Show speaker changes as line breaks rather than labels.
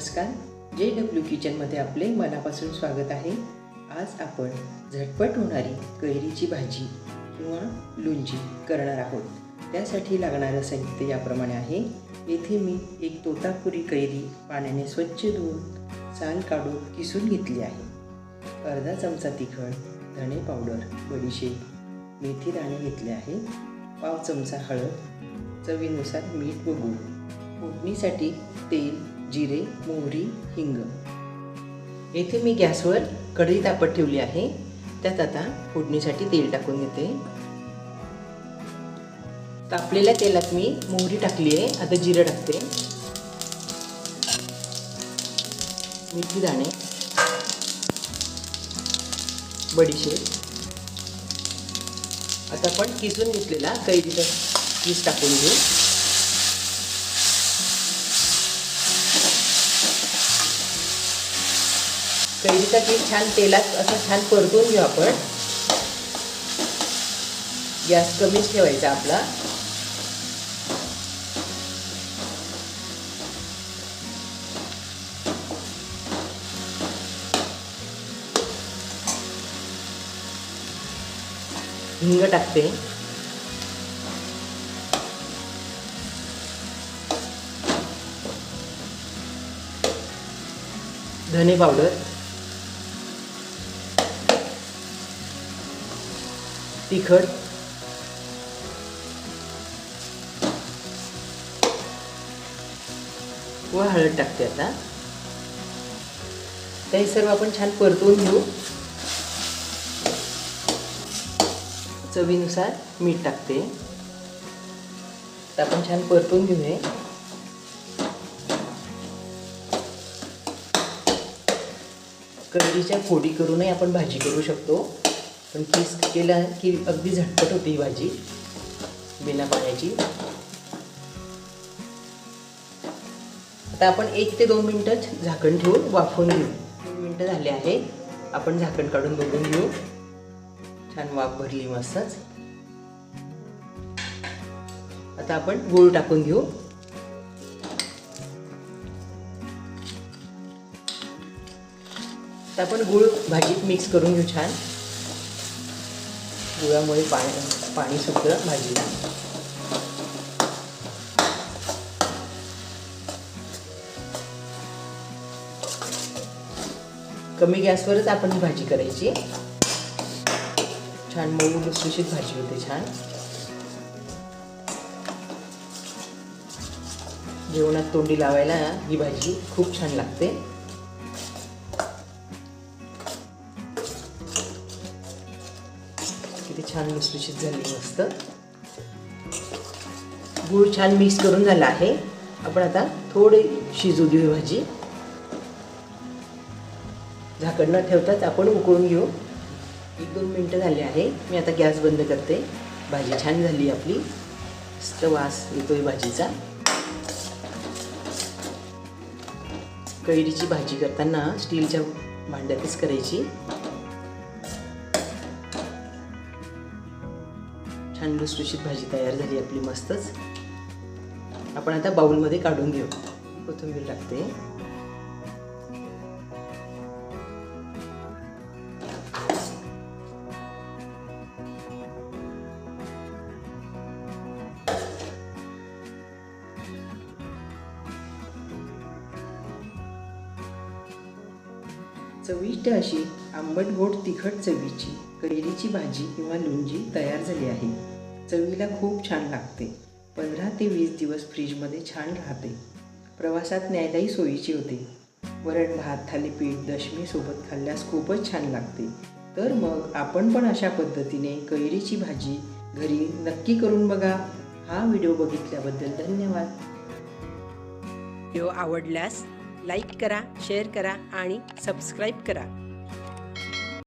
नमस्कार. J W किचनमध्ये आपले मनापासून स्वागत आहे. आज आपण झटपट होणारी कैरीची भाजी किंवा लोणची करणार आहोत. त्यासाठी लागणारं साहित्य याप्रमाणे आहे. येथे मी एक तोतापुरी कैरी पाण्याने स्वच्छ धुवून साल काढून किसून घेतली आहे. अर्धा चमचा तिखट धणे पावडर बडीशेप मेथी दाणे घेतले आहे. पाव चमचा हळद चवीनुसार मीठ व गूळ. फोडणीसाठी तेल जिरे मोहरी हिंग. येथे मी गॅसवर कढई तापत ठेवली आहे. त्यात आता फोडणीसाठी तेल टाकून घेते. तापलेल्या तेलात मी मोहरी टाकली आहे. आता जिरं टाकते. मिरची दाणे. बडीशेप. आता आपण किसून घेतलेला कैरीचा पीस टाकून घेऊ. कैरीचा किस छान तेलात असं छान परतून घेऊ आपण. गॅस कमीच ठेवायचा आपला. हिंग टाकते. धने पावडर. तिखट व हळद टाकते आता. ते सर्व आपण छान परतवून घेऊ. चवीनुसार मीठ टाकते. तर आपण छान परतून हे कढीच्या फोडी करूनही आपण भाजी करू शकतो. पण किस केला की अगदी झटपट होती ही भाजी. बिना पाण्याची. आता आपण एक ते दोन मिनटं झाकण ठेवून वाफवून घेऊ. दोन मिनटं झाले आहे. आपण झाकण काढून बघून घेऊ. छान वाफ भरली मस्तच. आता आपण गूळ टाकून घेऊ. आता आपण गूळ भाजीत मिक्स करून घेऊ छान. गुळामुळे पाणी पाणी सुटतं भाजीला कमी गॅसवरच आपण ही भाजी करायची. छान मऊ लुसलुशीत भाजी होते छान. जेवणात तोंडी लावायला ही भाजी खूप छान लागते. छान लुसलुशीत झाली मस्त. गूळ छान मिक्स करून झाला आहे. आपण आता थोडी शिजू देऊ भाजी. झाकण न ठेवताच आपण उकळून घेऊ. एक दोन मिनटं झाली आहे. मी आता गॅस बंद करते. भाजी छान झाली आपली. मस्त वास येतोय भाजीचा. कैरीची भाजी करताना स्टीलच्या भांड्यातच करायची. छान लुसलुशीत भाजी तयार झाली आपली मस्तच. आपण आता बाउलमध्ये काढून घेऊ. कोथिंबीर टाकते. चविष्ट अशी आंबट गोड तिखट चवीची कैरीची भाजी किंवा लोणची तयार झाली आहे. चवीला खूप छान लागते. पंधरा ते वीस दिवस फ्रीजमध्ये छान राहते. प्रवासात न्यायलाही सोयीची होते. वरण भात थालीपीठ दशमीसोबत खाल्ल्यास खूपच छान लागते. तर मग आपण पण अशा पद्धतीने कैरीची भाजी घरी नक्की करून बघा. हा व्हिडिओ बघितल्याबद्दल धन्यवाद.
व्हिडिओ आवडल्यास लाईक करा शेअर करा आणि सबस्क्राईब करा.